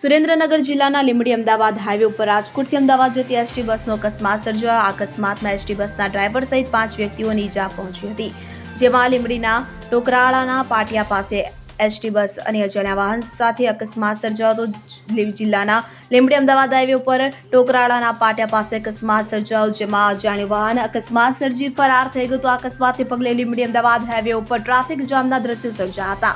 સુરેન્દ્રનગર જિલ્લાના લીંબડી અમદાવાદ હાઈવે ઉપર રાજકોટથી અમદાવાદ જતી એસટી બસનો અકસ્માત સર્જાયો. આ અકસ્માતમાં એસટી બસના ડ્રાઈવર સહિત પાંચ વ્યક્તિઓની ઈજા પહોંચી હતી. જેમાં લીંબડીના ટોકરાળાના પાટિયા પાસે એસટી બસ અને અજાણ્યા વાહન સાથે અકસ્માત સર્જાયો હતો. જિલ્લાના લીંબડી અમદાવાદ હાઈવે ઉપર ટોકરાળાના પાટિયા પાસે અકસ્માત સર્જાયો, જેમાં અજાણ્યું વાહન અકસ્માત સર્જી ફરાર થઈ ગયું. તો અકસ્માતને પગલે લીંબડી અમદાવાદ હાઈવે ઉપર ટ્રાફિક જામના દ્રશ્યો સર્જાયા હતા.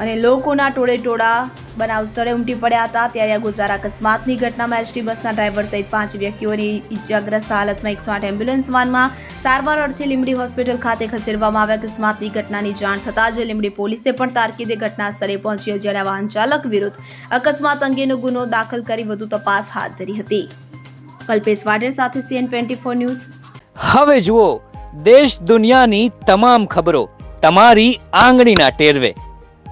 અને લોકોના ટોળે ટોળા બનાવ સ્થળે ઉમટી પડ્યા હતા. ત્યારે આ ગુજાર અકસ્માતની ઘટનામાં એસટી બસના ડ્રાઈવર સહિત પાંચ વ્યક્તિઓની ઇજાગ્રસ્ત હાલતમાં એકસો આઠ એમ્બ્યુલન્સ વાનમાં સારવાર અર્થે લીંબડી હોસ્પિટલ ખાતે ખસેડવામાં આવ્યા. અકસ્માતની ઘટનાની જાણ થતાં જ લીંબડી પોલીસે પણ તારકીદે ઘટના સ્થળે પહોંચી જ્યારે વાહન ચાલક વિરુદ્ધ અકસ્માત અંગેનો ગુનો દાખલ કરી વધુ તપાસ હાથ ધરી હતી. કલ્પેશ વાઢેર સાથે સીએન ટ્વેન્ટી ફોર ન્યૂઝ. હવે જુઓ, દેશ દુનિયાની તમામ ખબરો તમારી આંગળીના ટેરવે.